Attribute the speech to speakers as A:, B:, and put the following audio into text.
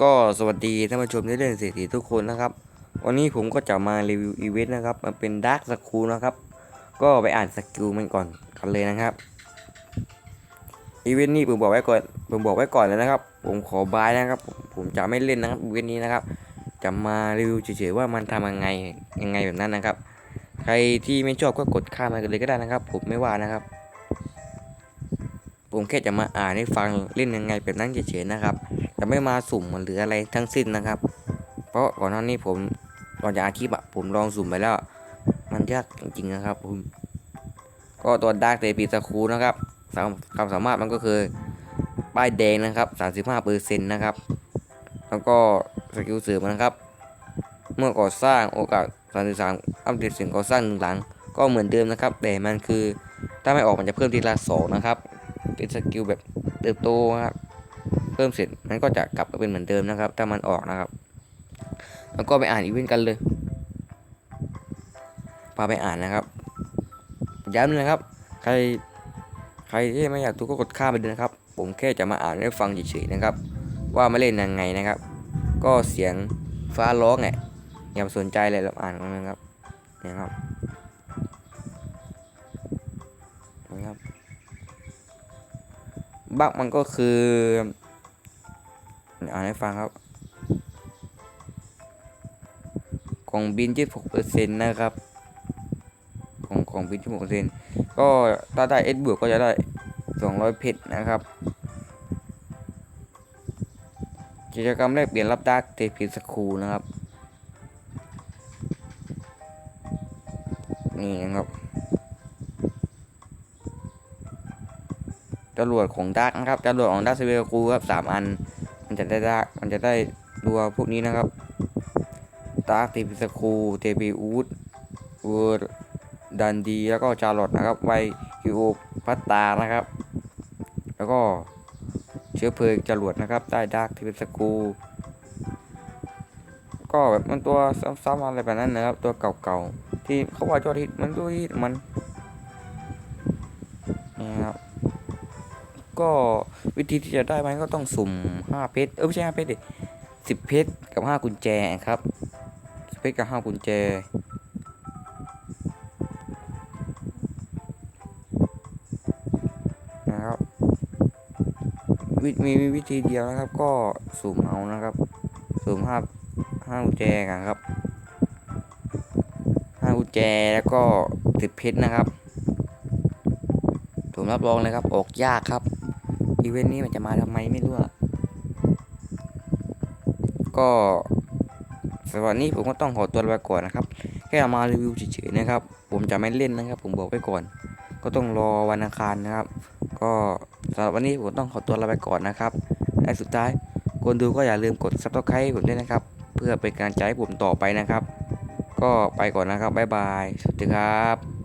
A: ก็สวัสดีท่านผู้ชมที่เล่นเศรษฐีทุกคนนะครับ วันนี้ผมก็จะมารีวิวอีเวนต์นะครับ มันเป็นดาร์กสกูนะครับ ก็ไปอ่านสกิลมันก่อนกันเลยนะครับอีเวนต์นี้ผมบอกไว้ก่อนผมบอกไว้ก่อนเลยนะครับ ผมขอบายนะครับ ผมผมจะไม่เล่นนะครับอีเวนต์นี้นะครับ จะมารีวิวเฉยๆว่ามันทำยังไงยังไงแบบนั้นนะครับ ใครที่ไม่ชอบก็กดข้ามมากันเลยก็ได้นะครับ ผมไม่ว่านะครับ ผมแค่จะมาอ่านให้ฟังเล่นยังไงแบบนั้นเฉยๆนะครับ จะไม่มาสุ่มหรืออะไรทั้งสิ้นนะครับ เพราะก่อนหน้านี้ผมก่อนจะอาคลิปอะผมลองสุ่มไปแล้ว มันยากจริงๆนะครับผมก็ตัวดาร์กเตปีสคูนะครับความสามารถมันก็คือป้ายแดงนะครับ35เปอร์เซ็นต์นะครับ แล้วก็สกิลเสริมนะครับ เมื่อก่อสร้างโอกาส33อัปเดตสียงก่อสร้างหนึ่งหลัง ก็เหมือนเดิมนะครับ แต่มันคือถ้าไม่ออกมันจะเพิ่มทีละสองนะครับ เป็นสกิลแบบเติบโตครับ เพิ่มเสร็จมันก็จะกลับมาเป็นเหมือนเดิมนะครับ ถ้ามันออกนะครับ แล้วก็ไปอ่านอีเวนต์กันเลยพาไปอ่านนะครับย้ำเลยนะครับ ใครใครที่ไม่อยากดูก็กดข้ามไปเลยนะครับ ผมแค่จะมาอ่านให้ฟังเฉยๆนะครับ ว่ามาเล่นยังไงนะครับ ก็เสียงฟ้าร้องไงอย่าสนใจเลยเราอ่านกันนะครับนะครับนะครับบักมันก็คือ อ่านให้ฟังครับ ของบินที่หกเปอร์เซ็นต์นะครับ ของของบินที่หกเปอร์เซ็นต์ก็ถ้าได้เอสบวกก็จะได้สองร้อยเพชรนะครับกิจกรรมแรกเปลี่ยนรับดักเทพีสคูนะครับ นี่นะครับจรวดของดักนะครับจรวดของดักเซเวลคูครับสามอัน มันจะได้ดักมันจะได้ตัวพวกนี้นะครับดักเทปิสคูเทปิอูดเวอร์ดันดีแล้วก็จารอดนะครับไวคิโอพัตตานะครับ แล้วก็เชื้อเพลิงจรวดนะครับ ได้ดักเทปิสคูก็แบบมันตัวซ้ำๆอะไรแบบนั้นนะครับ ตัวเก่าๆที่เขาว่ายอดฮิตมันตัวฮิตมันนี่ครับ ก็วิธีที่จะได้มันก็ต้องสุ่มห้าเพชรเออไม่ใช่ห้าเพชรดิสิบเพชรกับห้ากุญแจครับสิบเพชรกับห้ากุญแจนะครับวิมีมีวิธีเดียวนะครับก็สุ่มเอานะครับสุ่มห้าห้ากุญแจกันครับห้ากุญแจแล้วก็สิบเพชรนะครับผมรับรองเลยครับออกยากครับ อีเวนต์นี้มันจะมาทำไมไม่รู้อะก็สำหรับนี้ผมก็ต้องขอตัวลาไปก่อนนะครับ แค่มารีวิวเฉยๆนะครับ ผมจะไม่เล่นนะครับ ผมบอกไว้ก่อน ก็ต้องรอวันอังคารนะครับ ก็สำหรับวันนี้ผมต้องขอตัวลาไปก่อนนะครับ และสุดท้ายคนดูก็อย่าลืมกด subscribe ให้ผมด้วยนะครับ เพื่อเป็นการใจให้ผมต่อไปนะครับ ก็ไปก่อนนะครับบ๊ายบายสวัสดีครับ